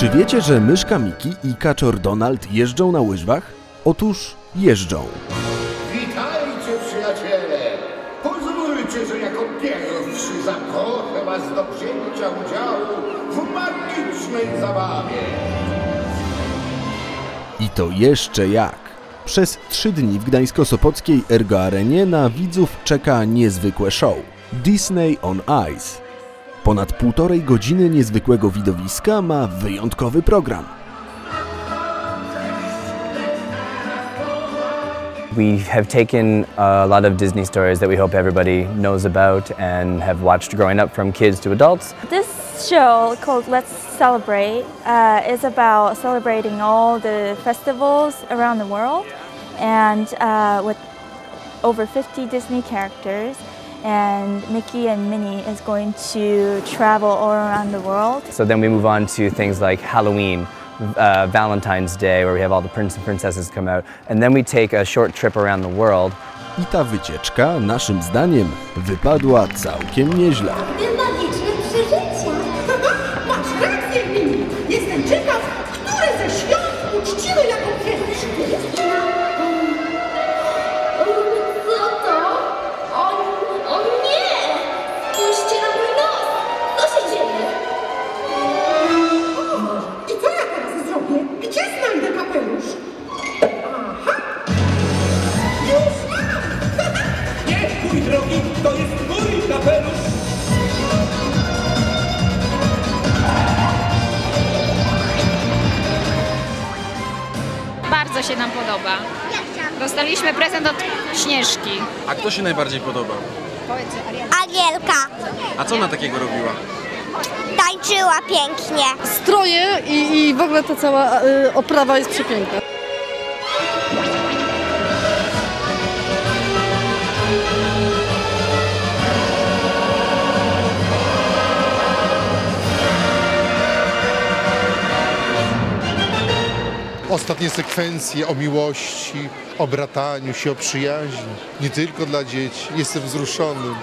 Czy wiecie, że myszka Miki i kaczor Donald jeżdżą na łyżwach? Otóż jeżdżą. Witajcie przyjaciele! Pozwólcie, że jako pierwszy zaproszę was do wzięcia udziału w magicznej zabawie. I to jeszcze jak. Przez trzy dni w gdańsko-sopockiej Ergo Arenie na widzów czeka niezwykłe show Disney on Ice. Ponad półtorej godziny niezwykłego widowiska ma wyjątkowy program. We have taken a lot of Disney stories that we hope everybody knows about and have watched growing up from kids to adults. This show called Let's Celebrate uh, is about celebrating all the festivals around the world and uh, with over 50 Disney characters and Mickey and Minnie is going to travel all around the world. So then we move on to things like Halloween, uh, Valentine's Day, where we have all the prince and princesses come out. And then we take a short trip around the world. I ta wycieczka, naszym zdaniem, wypadła całkiem nieźle. Się nam podoba. Dostaliśmy prezent od Śnieżki. A kto się najbardziej podobał? Agielka A co ona takiego robiła? tańczyła pięknie. Stroje i, i w ogóle ta cała y, oprawa jest przepiękna. Ostatnie sekwencje o miłości, o brataniu się, o przyjaźni. Nie tylko dla dzieci. Jestem wzruszony.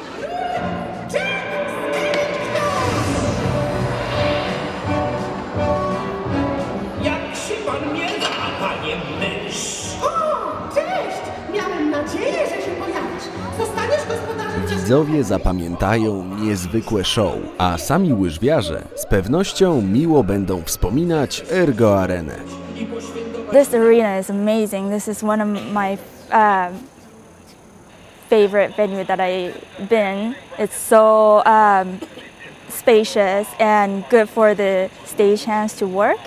Jak się pan miewa, panie mysz? O, cześć! Miałem nadzieję, że się pojawisz. Zostaniesz gospodarzem Widzowie zapamiętają niezwykłe show, a sami łyżwiarze z pewnością miło będą wspominać Ergo Arenę. This arena is amazing. This is one of my um, favorite venue that I've been. It's so um, spacious and good for the stage hands to work.